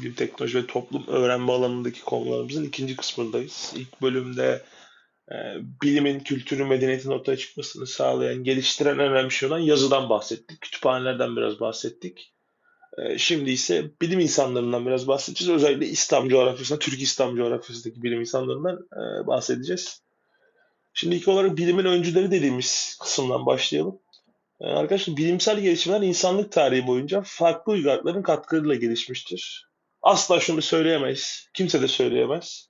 bilim, teknoloji ve toplum öğrenme alanındaki konularımızın ikinci kısmındayız. İlk bölümde e, bilimin, kültürün, medeniyetin ortaya çıkmasını sağlayan, geliştiren en önemli şey olan yazıdan bahsettik. Kütüphanelerden biraz bahsettik. E, şimdi ise bilim insanlarından biraz bahsedeceğiz. Özellikle İslam coğrafyasında, Türk İslam coğrafyasındaki bilim insanlarından e, bahsedeceğiz. Şimdi ilk olarak bilimin öncüleri dediğimiz kısımdan başlayalım. Ee, arkadaşlar bilimsel gelişmeler insanlık tarihi boyunca farklı uygarlıkların katkılarıyla gelişmiştir. Asla şunu söyleyemeyiz. Kimse de söyleyemez.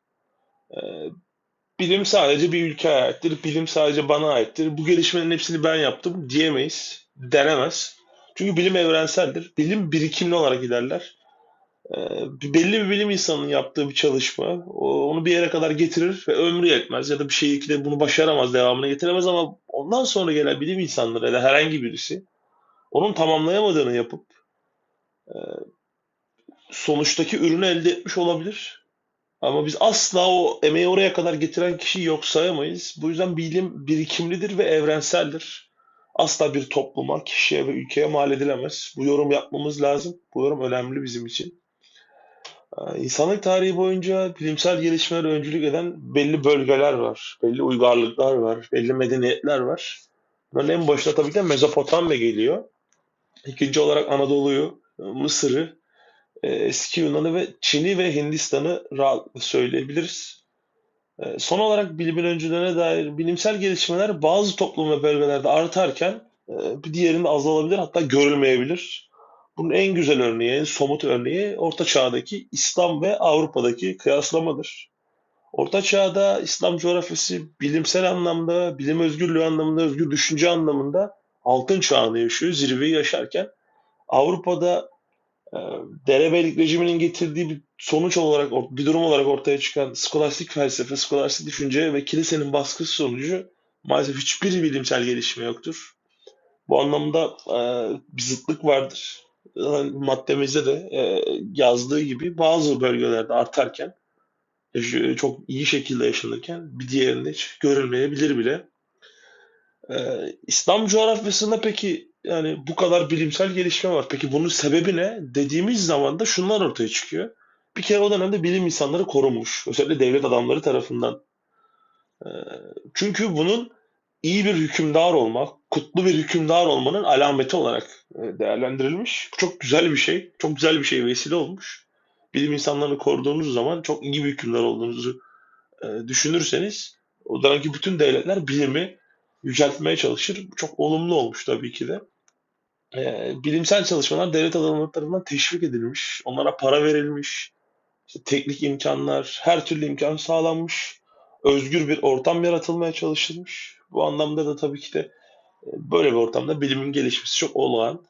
Ee, bilim sadece bir ülkeye aittir. Bilim sadece bana aittir. Bu gelişmelerin hepsini ben yaptım diyemeyiz. Denemez. Çünkü bilim evrenseldir. Bilim birikimli olarak ilerler. Ee, belli bir bilim insanının yaptığı bir çalışma onu bir yere kadar getirir ve ömrü yetmez ya da bir şekilde bunu başaramaz, devamını getiremez ama ondan sonra gelen bilim insanları ya da herhangi birisi onun tamamlayamadığını yapıp e, sonuçtaki ürünü elde etmiş olabilir. Ama biz asla o emeği oraya kadar getiren kişiyi yok sayamayız. Bu yüzden bilim birikimlidir ve evrenseldir. Asla bir topluma, kişiye ve ülkeye mal edilemez. Bu yorum yapmamız lazım. Bu yorum önemli bizim için. Ee, insanlık tarihi boyunca bilimsel gelişmeler öncülük eden belli bölgeler var, belli uygarlıklar var, belli medeniyetler var. Bunların en başta tabii ki de Mezopotamya geliyor. İkinci olarak Anadolu'yu, Mısır'ı, eski Yunan'ı ve Çin'i ve Hindistan'ı rahatlıkla söyleyebiliriz. E, son olarak bilimin öncülerine dair bilimsel gelişmeler bazı toplum ve bölgelerde artarken e, bir diğerinde azalabilir hatta görülmeyebilir. Bunun en güzel örneği, en somut örneği Orta Çağ'daki İslam ve Avrupa'daki kıyaslamadır. Orta Çağ'da İslam coğrafyası bilimsel anlamda, bilim özgürlüğü anlamında, özgür düşünce anlamında altın çağını yaşıyor, zirveyi yaşarken Avrupa'da e, derebeylik rejiminin getirdiği bir sonuç olarak, bir durum olarak ortaya çıkan skolastik felsefe, skolastik düşünce ve kilisenin baskısı sonucu maalesef hiçbir bilimsel gelişme yoktur. Bu anlamda e, bir zıtlık vardır maddemizde de e, yazdığı gibi bazı bölgelerde artarken çok iyi şekilde yaşanırken bir diğerinde hiç görülmeyebilir bile. E, İslam coğrafyasında peki yani bu kadar bilimsel gelişme var. Peki bunun sebebi ne? Dediğimiz zaman da şunlar ortaya çıkıyor. Bir kere o dönemde bilim insanları korunmuş. Özellikle devlet adamları tarafından. Çünkü bunun iyi bir hükümdar olmak, kutlu bir hükümdar olmanın alameti olarak e, değerlendirilmiş. Bu çok güzel bir şey. Çok güzel bir şey vesile olmuş. Bilim insanlarını koruduğunuz zaman çok iyi bir hükümdar olduğunuzu e, düşünürseniz o dönemki bütün devletler bilimi yüceltmeye çalışır. Bu çok olumlu olmuş tabii ki de. E, bilimsel çalışmalar devlet adamları tarafından teşvik edilmiş. Onlara para verilmiş. İşte teknik imkanlar, her türlü imkan sağlanmış. Özgür bir ortam yaratılmaya çalışılmış. Bu anlamda da tabii ki de e, böyle bir ortamda bilimin gelişmesi çok olağan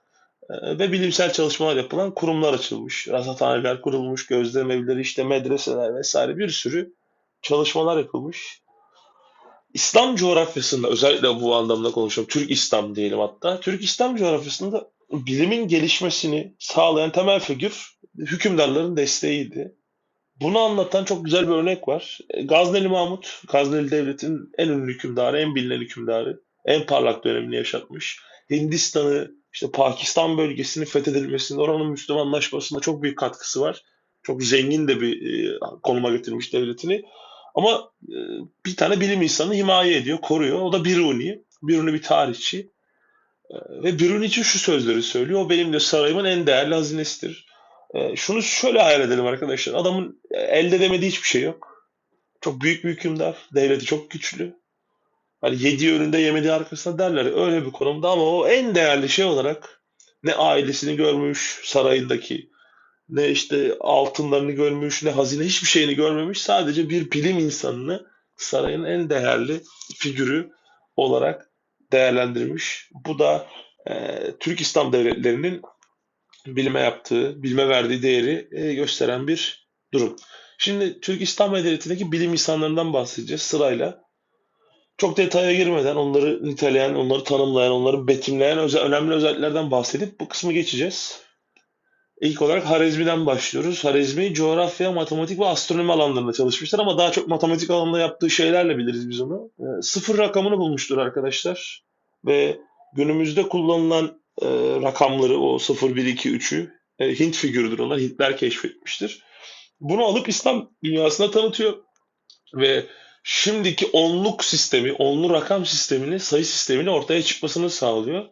e, ve bilimsel çalışmalar yapılan kurumlar açılmış. Rasathaneler kurulmuş, gözlem evleri, işte medreseler vesaire bir sürü çalışmalar yapılmış. İslam coğrafyasında özellikle bu anlamda konuşuyorum. Türk İslam diyelim hatta. Türk İslam coğrafyasında bilimin gelişmesini sağlayan temel figür hükümdarların desteğiydi. Bunu anlatan çok güzel bir örnek var. E, Gazneli Mahmut, Gazneli Devleti'nin en ünlü hükümdarı, en bilinen hükümdarı. En parlak dönemini yaşatmış. Hindistan'ı, işte Pakistan bölgesinin fethedilmesinde, oranın Müslümanlaşmasında çok büyük katkısı var. Çok zengin de bir e, konuma getirmiş devletini. Ama e, bir tane bilim insanı himaye ediyor, koruyor. O da Biruni. Biruni bir tarihçi. ve Biruni için şu sözleri söylüyor. O benim de sarayımın en değerli hazinesidir. E, şunu şöyle hayal edelim arkadaşlar. Adamın elde edemediği hiçbir şey yok. Çok büyük bir hükümdar. Devleti çok güçlü. Hani yediği önünde yemediği arkasında derler. Öyle bir konumda ama o en değerli şey olarak ne ailesini görmüş sarayındaki ne işte altınlarını görmüş ne hazine hiçbir şeyini görmemiş. Sadece bir bilim insanını sarayın en değerli figürü olarak değerlendirmiş. Bu da e, Türk İslam devletlerinin bilime yaptığı, bilime verdiği değeri e, gösteren bir durum. Şimdi Türk İslam Medeniyeti'ndeki bilim insanlarından bahsedeceğiz sırayla. Çok detaya girmeden onları niteleyen, onları tanımlayan, onları betimleyen özel, önemli özelliklerden bahsedip bu kısmı geçeceğiz. İlk olarak Harezmi'den başlıyoruz. Harezmi coğrafya, matematik ve astronomi alanlarında çalışmışlar ama daha çok matematik alanında yaptığı şeylerle biliriz biz onu. E, sıfır rakamını bulmuştur arkadaşlar. Ve günümüzde kullanılan e, rakamları o 0, 1, 2, 3'ü E, Hint figürüdür onlar. Hintler keşfetmiştir. Bunu alıp İslam dünyasına tanıtıyor ve şimdiki onluk sistemi, onlu rakam sistemini, sayı sistemini ortaya çıkmasını sağlıyor.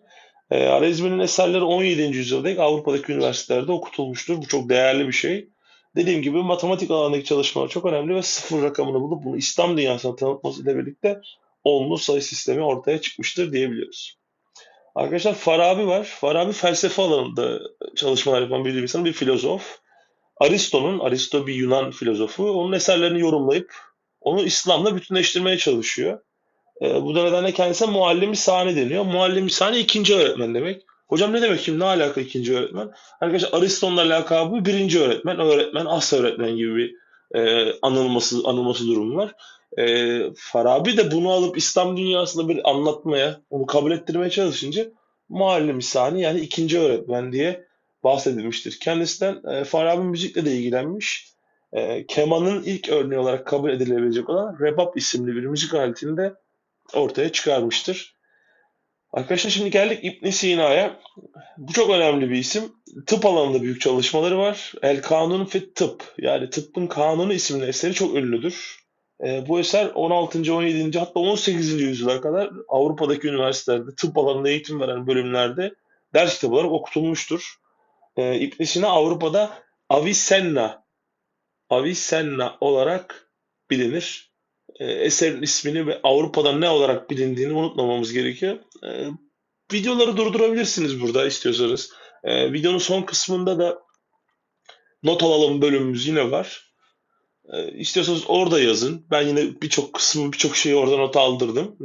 E, Arizmi'nin eserleri 17. yüzyılda Avrupa'daki üniversitelerde okutulmuştur. Bu çok değerli bir şey. Dediğim gibi matematik alanındaki çalışmalar çok önemli ve sıfır rakamını bulup bunu İslam dünyasına tanıtması ile birlikte onlu sayı sistemi ortaya çıkmıştır diyebiliyoruz. Arkadaşlar Farabi var. Farabi felsefe alanında çalışmalar yapan bir insan, bir filozof. Aristo'nun, Aristo bir Yunan filozofu, onun eserlerini yorumlayıp onu İslam'la bütünleştirmeye çalışıyor. E, bu da nedenle kendisine muallim sani deniyor. Muallim sani ikinci öğretmen demek. Hocam ne demek şimdi? Ne alaka ikinci öğretmen? Arkadaşlar Aristo'nun lakabı birinci öğretmen, öğretmen, as öğretmen gibi bir e, anılması anılması durumu var. E, Farabi de bunu alıp İslam dünyasında bir anlatmaya, onu kabul ettirmeye çalışınca muallim sani yani ikinci öğretmen diye bahsedilmiştir. Kendisinden e, Farabi müzikle de ilgilenmiş. E, kemanın ilk örneği olarak kabul edilebilecek olan rebab isimli bir müzik aletini de ortaya çıkarmıştır. Arkadaşlar şimdi geldik İbn Sina'ya. Bu çok önemli bir isim. Tıp alanında büyük çalışmaları var. El Kanun fi Tıp yani Tıbbın Kanunu isimli eseri çok ünlüdür. E, bu eser 16. 17. hatta 18. yüzyıla kadar Avrupa'daki üniversitelerde tıp alanında eğitim veren bölümlerde ders kitabı olarak okutulmuştur. E, ibn Sina Avrupa'da Avicenna Avicenna olarak bilinir. E, eserin ismini ve Avrupa'da ne olarak bilindiğini unutmamamız gerekiyor. E, videoları durdurabilirsiniz burada istiyorsanız. E, videonun son kısmında da not alalım bölümümüz yine var. E, istiyorsanız orada yazın. Ben yine birçok kısmı, birçok şeyi orada not aldırdım.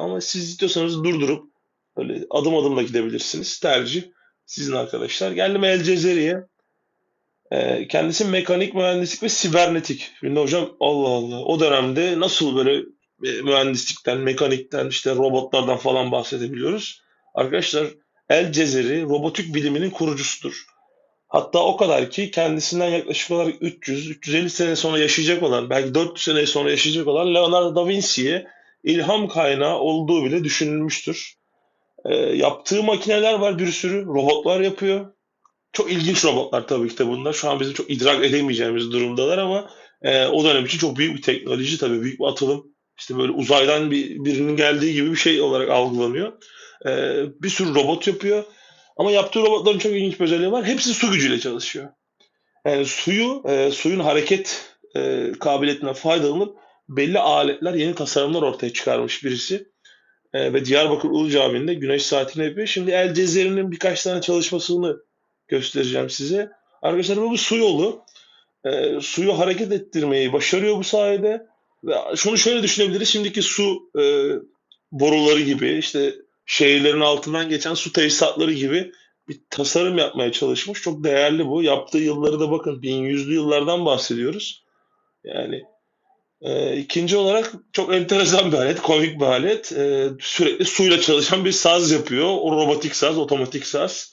Ama siz istiyorsanız durdurup böyle adım adım da gidebilirsiniz. Tercih sizin arkadaşlar. Geldim El Cezeri'ye. Ee, kendisi mekanik mühendislik ve sibernetik. Şimdi hocam Allah Allah o dönemde nasıl böyle e, mühendislikten, mekanikten, işte robotlardan falan bahsedebiliyoruz. Arkadaşlar El Cezeri robotik biliminin kurucusudur. Hatta o kadar ki kendisinden yaklaşık olarak 300-350 sene sonra yaşayacak olan, belki 400 sene sonra yaşayacak olan Leonardo da Vinci'ye ilham kaynağı olduğu bile düşünülmüştür. E, yaptığı makineler var bir sürü. Robotlar yapıyor. Çok ilginç robotlar tabii ki de bunlar. Şu an bizim çok idrak edemeyeceğimiz durumdalar ama e, o dönem için çok büyük bir teknoloji tabii. Büyük bir atılım. İşte böyle uzaydan bir, birinin geldiği gibi bir şey olarak algılanıyor. E, bir sürü robot yapıyor. Ama yaptığı robotların çok ilginç bir özelliği var. Hepsi su gücüyle çalışıyor. Yani suyu, e, suyun hareket e, kabiliyetinden faydalanıp belli aletler, yeni tasarımlar ortaya çıkarmış birisi e, ve Diyarbakır Ulu Camii'nde güneş saatini yapıyor. Şimdi El Cezeri'nin birkaç tane çalışmasını göstereceğim size. Arkadaşlar bu su yolu. E, suyu hareket ettirmeyi başarıyor bu sayede. Ve şunu şöyle düşünebiliriz. Şimdiki su e, boruları gibi işte şehirlerin altından geçen su tesisatları gibi bir tasarım yapmaya çalışmış. Çok değerli bu. Yaptığı yılları da bakın 1100'lü yıllardan bahsediyoruz. Yani e, ikinci olarak çok enteresan bir alet, komik bir alet. E, sürekli suyla çalışan bir saz yapıyor. O robotik saz, otomatik saz.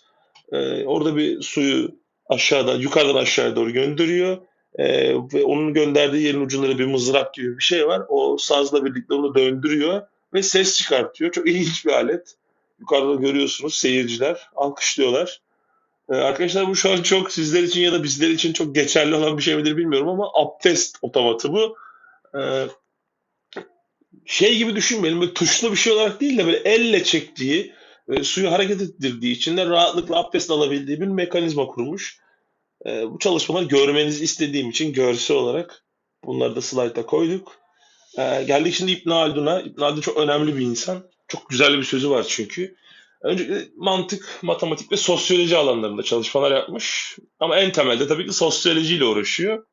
E, orada bir suyu aşağıdan, yukarıdan aşağıya doğru gönderiyor. E, ve onun gönderdiği yerin ucunda bir mızrak gibi bir şey var. O sazla birlikte onu döndürüyor ve ses çıkartıyor. Çok ilginç bir alet. Yukarıda görüyorsunuz seyirciler alkışlıyorlar. Ee, arkadaşlar bu şu an çok sizler için ya da bizler için çok geçerli olan bir şey midir bilmiyorum ama abdest otomatı bu. Ee, şey gibi düşünmeyelim böyle tuşlu bir şey olarak değil de böyle elle çektiği e, suyu hareket ettirdiği için de rahatlıkla abdest alabildiği bir mekanizma kurmuş. E, bu çalışmaları görmenizi istediğim için görsel olarak bunları da slayta koyduk. E, geldik şimdi İbn Haldun'a. İbn Haldun çok önemli bir insan. Çok güzel bir sözü var çünkü. Öncelikle mantık, matematik ve sosyoloji alanlarında çalışmalar yapmış. Ama en temelde tabii ki sosyolojiyle uğraşıyor.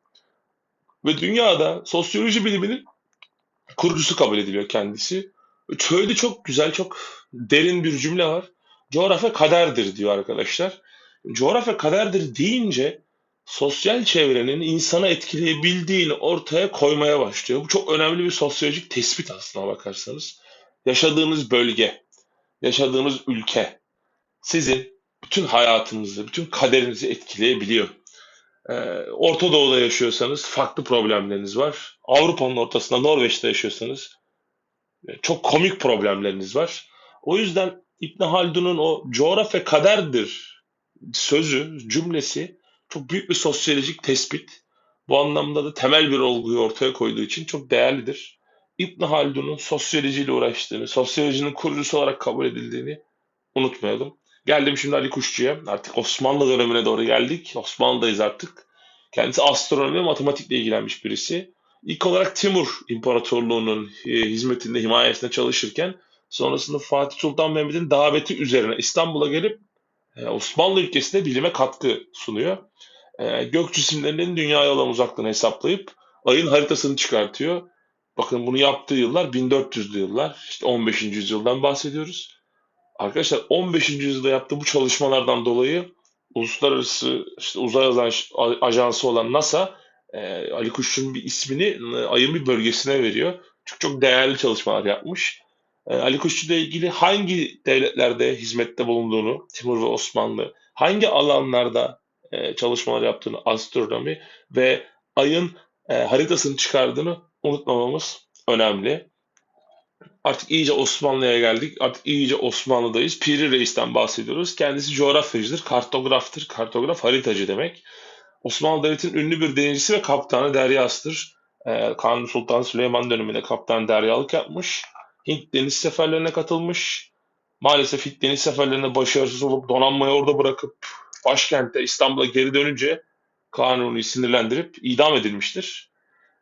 Ve dünyada sosyoloji biliminin kurucusu kabul ediliyor kendisi. Şöyle çok güzel, çok derin bir cümle var. Coğrafya kaderdir diyor arkadaşlar. Coğrafya kaderdir deyince sosyal çevrenin insanı etkileyebildiğini ortaya koymaya başlıyor. Bu çok önemli bir sosyolojik tespit aslına bakarsanız. Yaşadığınız bölge, yaşadığınız ülke sizin bütün hayatınızı, bütün kaderinizi etkileyebiliyor. Ee, Orta Doğu'da yaşıyorsanız farklı problemleriniz var. Avrupa'nın ortasında Norveç'te yaşıyorsanız çok komik problemleriniz var. O yüzden İbn Haldun'un o coğrafya kaderdir sözü, cümlesi çok büyük bir sosyolojik tespit. Bu anlamda da temel bir olguyu ortaya koyduğu için çok değerlidir. İbn Haldun'un sosyolojiyle uğraştığını, sosyolojinin kurucusu olarak kabul edildiğini unutmayalım. Geldim şimdi Ali Kuşçu'ya. Artık Osmanlı dönemine doğru geldik. Osmanlı'dayız artık. Kendisi astronomi ve matematikle ilgilenmiş birisi. İlk olarak Timur İmparatorluğu'nun e, hizmetinde, himayesinde çalışırken sonrasında Fatih Sultan Mehmet'in daveti üzerine İstanbul'a gelip e, Osmanlı ülkesinde bilime katkı sunuyor. E, gök cisimlerinin dünyaya olan uzaklığını hesaplayıp ayın haritasını çıkartıyor. Bakın bunu yaptığı yıllar 1400'lü yıllar. İşte 15. yüzyıldan bahsediyoruz. Arkadaşlar 15. yüzyılda yaptığı bu çalışmalardan dolayı uluslararası işte uzay ajansı olan NASA e, Ali Kuşçu'nun bir ismini e, ayın bir bölgesine veriyor. Çok çok değerli çalışmalar yapmış. E, Ali Kuşçu ile ilgili hangi devletlerde hizmette bulunduğunu, Timur ve Osmanlı, hangi alanlarda e, çalışmalar yaptığını, astronomi ve ayın e, haritasını çıkardığını unutmamamız önemli. Artık iyice Osmanlı'ya geldik. Artık iyice Osmanlı'dayız. Piri Reis'ten bahsediyoruz. Kendisi coğrafyacıdır, kartograftır. Kartograf haritacı demek. Osmanlı Devleti'nin ünlü bir denizcisi ve kaptanı Deryas'tır. Ee, Kanuni Sultan Süleyman döneminde kaptan deryalık yapmış. Hint deniz seferlerine katılmış. Maalesef Hint deniz seferlerine başarısız olup donanmayı orada bırakıp başkente İstanbul'a geri dönünce Kanuni'yi sinirlendirip idam edilmiştir.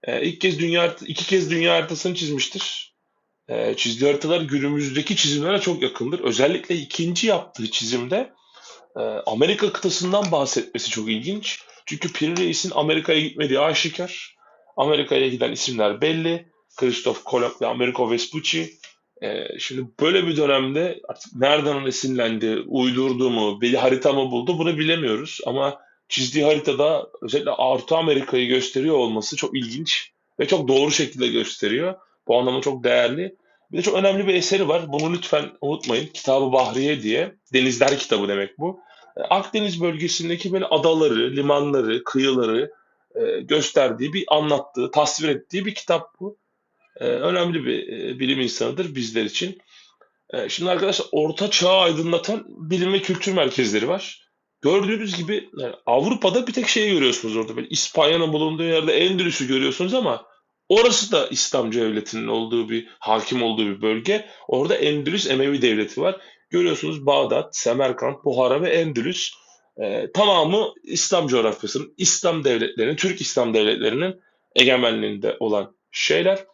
Ee, ilk kez dünya iki kez dünya haritasını çizmiştir. Ee, çizdiği haritalar günümüzdeki çizimlere çok yakındır. Özellikle ikinci yaptığı çizimde e, Amerika kıtasından bahsetmesi çok ilginç. Çünkü Piri Reis'in Amerika'ya gitmediği aşikar. Amerika'ya giden isimler belli. Christoph Kolomb ve Americo Vespucci. Ee, şimdi böyle bir dönemde artık nereden esinlendi, uydurdu mu, bir harita mı buldu bunu bilemiyoruz. Ama çizdiği haritada özellikle Orta Amerika'yı gösteriyor olması çok ilginç ve çok doğru şekilde gösteriyor. Bu anlamda çok değerli. Bir de çok önemli bir eseri var. Bunu lütfen unutmayın. Kitabı Bahriye diye. Denizler kitabı demek bu. Akdeniz bölgesindeki böyle adaları, limanları, kıyıları e, gösterdiği, bir anlattığı, tasvir ettiği bir kitap bu. E, önemli bir e, bilim insanıdır bizler için. Şimdi arkadaşlar Orta Çağ'ı aydınlatan bilim ve kültür merkezleri var. Gördüğünüz gibi yani Avrupa'da bir tek şeyi görüyorsunuz orada. Böyle İspanya'nın bulunduğu yerde Endülüs'ü görüyorsunuz ama orası da İslam devletinin olduğu bir, hakim olduğu bir bölge. Orada Endülüs Emevi devleti var. Görüyorsunuz Bağdat, Semerkant, Buhara ve Endülüs e, tamamı İslam coğrafyasının, İslam devletlerinin, Türk İslam devletlerinin egemenliğinde olan şeyler.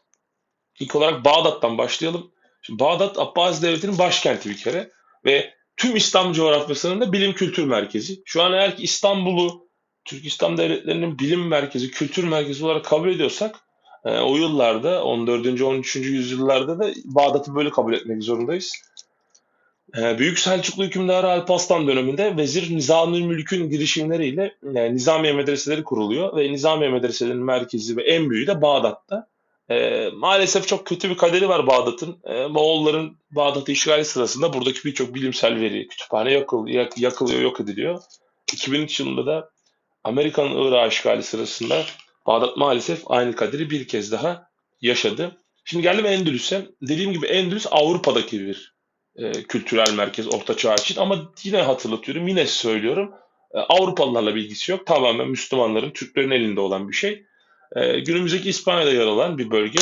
İlk olarak Bağdat'tan başlayalım. Şimdi Bağdat Abbasi Devleti'nin başkenti bir kere ve tüm İslam coğrafyasının da bilim kültür merkezi. Şu an eğer ki İstanbul'u Türk İslam devletlerinin bilim merkezi, kültür merkezi olarak kabul ediyorsak o yıllarda 14. 13. yüzyıllarda da Bağdat'ı böyle kabul etmek zorundayız. Ee, Büyük Selçuklu hükümdarı Alparslan döneminde Vezir Nizami Mülk'ün girişimleriyle e, Nizamiye medreseleri kuruluyor ve Nizamiye medreselerinin merkezi ve en büyüğü de Bağdat'ta. E, maalesef çok kötü bir kaderi var Bağdat'ın. E, Moğolların Bağdat'ı işgali sırasında buradaki birçok bilimsel veri, kütüphane yakıl, yak, yakılıyor, yok ediliyor. 2003 yılında da Amerikan Irak işgali sırasında Bağdat maalesef aynı kaderi bir kez daha yaşadı. Şimdi geldim Endülüs'e. Dediğim gibi Endülüs Avrupa'daki bir e, kültürel merkez Orta Çağ için ama yine hatırlatıyorum, yine söylüyorum. E, Avrupalılarla bilgisi yok. Tamamen Müslümanların, Türklerin elinde olan bir şey. E, günümüzdeki İspanya'da yer alan bir bölge.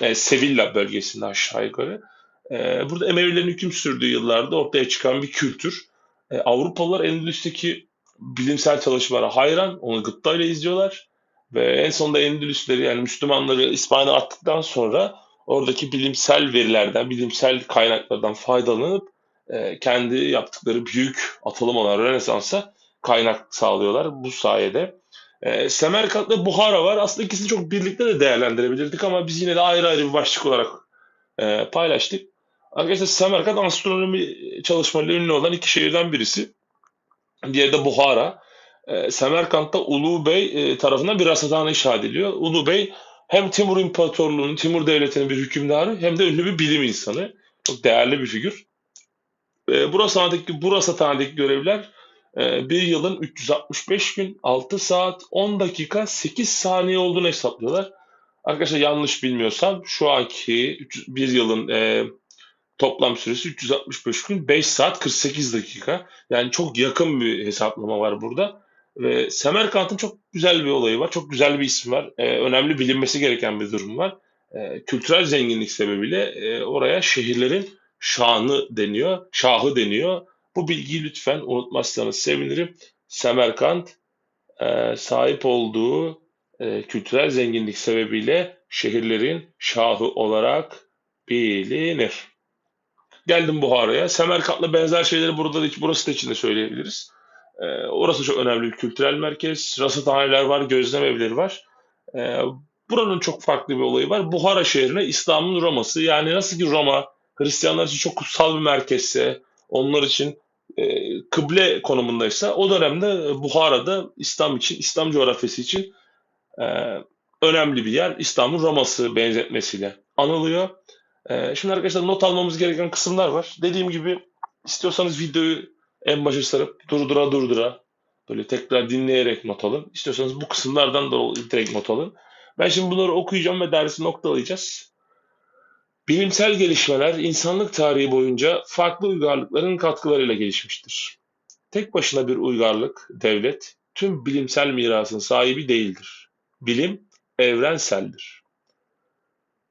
E, Sevilla bölgesinde aşağı yukarı. E, burada Emevilerin hüküm sürdüğü yıllarda ortaya çıkan bir kültür. E, Avrupalılar Endülüs'teki bilimsel çalışmalara hayran. Onu gıptayla izliyorlar. Ve en sonunda Endülüsleri yani Müslümanları İspanya'da attıktan sonra oradaki bilimsel verilerden, bilimsel kaynaklardan faydalanıp e, kendi yaptıkları büyük atılım olan Rönesans'a kaynak sağlıyorlar bu sayede. E, Semerkant ve Buhara var. Aslında ikisini çok birlikte de değerlendirebilirdik ama biz yine de ayrı ayrı bir başlık olarak e, paylaştık. Arkadaşlar Semerkant astronomi çalışmalarıyla ünlü olan iki şehirden birisi. Diğeri de Buhara. E, Semerkant'ta Ulu Bey e, tarafından bir rasathane inşa ediliyor. Ulu Bey hem Timur İmparatorluğu'nun, Timur Devleti'nin bir hükümdarı hem de ünlü bir bilim insanı. Çok değerli bir figür. E, bu rasathanedeki, bu rasathanedeki görevler e, bir yılın 365 gün, 6 saat, 10 dakika, 8 saniye olduğunu hesaplıyorlar. Arkadaşlar yanlış bilmiyorsam şu anki bir yılın e, Toplam süresi 365 gün 5 saat 48 dakika. Yani çok yakın bir hesaplama var burada. Ve Semerkant'ın çok güzel bir olayı var. Çok güzel bir ismi var. Ee, önemli bilinmesi gereken bir durum var. Ee, kültürel zenginlik sebebiyle e, oraya şehirlerin şanı deniyor. Şahı deniyor. Bu bilgiyi lütfen unutmazsanız sevinirim. Semerkant e, sahip olduğu e, kültürel zenginlik sebebiyle şehirlerin şahı olarak bilinir. Geldim Buhara'ya. Semerkant'la benzer şeyleri burada da, burası da için de söyleyebiliriz. Ee, orası çok önemli bir kültürel merkez. Rasathaneler var, gözlem evleri var. Ee, buranın çok farklı bir olayı var. Buhara şehrine İslam'ın Roma'sı. Yani nasıl ki Roma Hristiyanlar için çok kutsal bir merkezse, onlar için e, kıble konumundaysa o dönemde Buhara'da İslam için, İslam coğrafyası için e, önemli bir yer. İslam'ın Roma'sı benzetmesiyle anılıyor. E, şimdi arkadaşlar not almamız gereken kısımlar var. Dediğim gibi istiyorsanız videoyu en başa sarıp durdura durdura böyle tekrar dinleyerek not alın. İstiyorsanız bu kısımlardan da direkt not alın. Ben şimdi bunları okuyacağım ve dersi noktalayacağız. Bilimsel gelişmeler insanlık tarihi boyunca farklı uygarlıkların katkılarıyla gelişmiştir. Tek başına bir uygarlık, devlet, tüm bilimsel mirasın sahibi değildir. Bilim evrenseldir.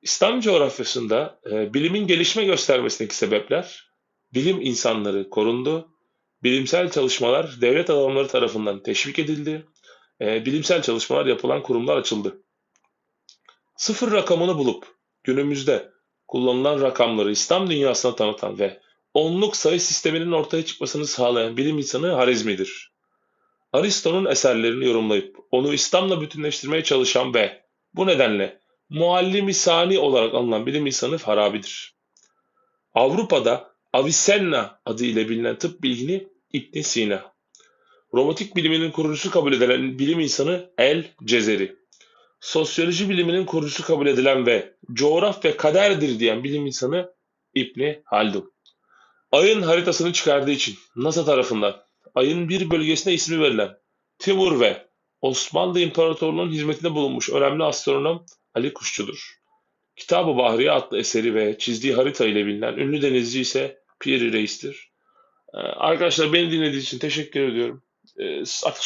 İslam coğrafyasında e, bilimin gelişme göstermesindeki sebepler, bilim insanları korundu, bilimsel çalışmalar devlet adamları tarafından teşvik edildi, e, bilimsel çalışmalar yapılan kurumlar açıldı. Sıfır rakamını bulup günümüzde kullanılan rakamları İslam dünyasına tanıtan ve onluk sayı sisteminin ortaya çıkmasını sağlayan bilim insanı Harizmi'dir. Aristo'nun eserlerini yorumlayıp onu İslam'la bütünleştirmeye çalışan ve bu nedenle muallimi sani olarak anılan bilim insanı Farabi'dir. Avrupa'da Avicenna adı ile bilinen tıp bilgini İbn Sina. Robotik biliminin kurucusu kabul edilen bilim insanı El Cezeri. Sosyoloji biliminin kurucusu kabul edilen ve coğrafya kaderdir diyen bilim insanı İbni Haldun. Ayın haritasını çıkardığı için NASA tarafından ayın bir bölgesine ismi verilen Timur ve Osmanlı İmparatorluğu'nun hizmetinde bulunmuş önemli astronom Ali Kuşçu'dur. Kitab-ı Bahriye adlı eseri ve çizdiği harita ile bilinen ünlü denizci ise Piri Reis'tir. Ee, arkadaşlar beni dinlediğiniz için teşekkür ediyorum. Ee, artık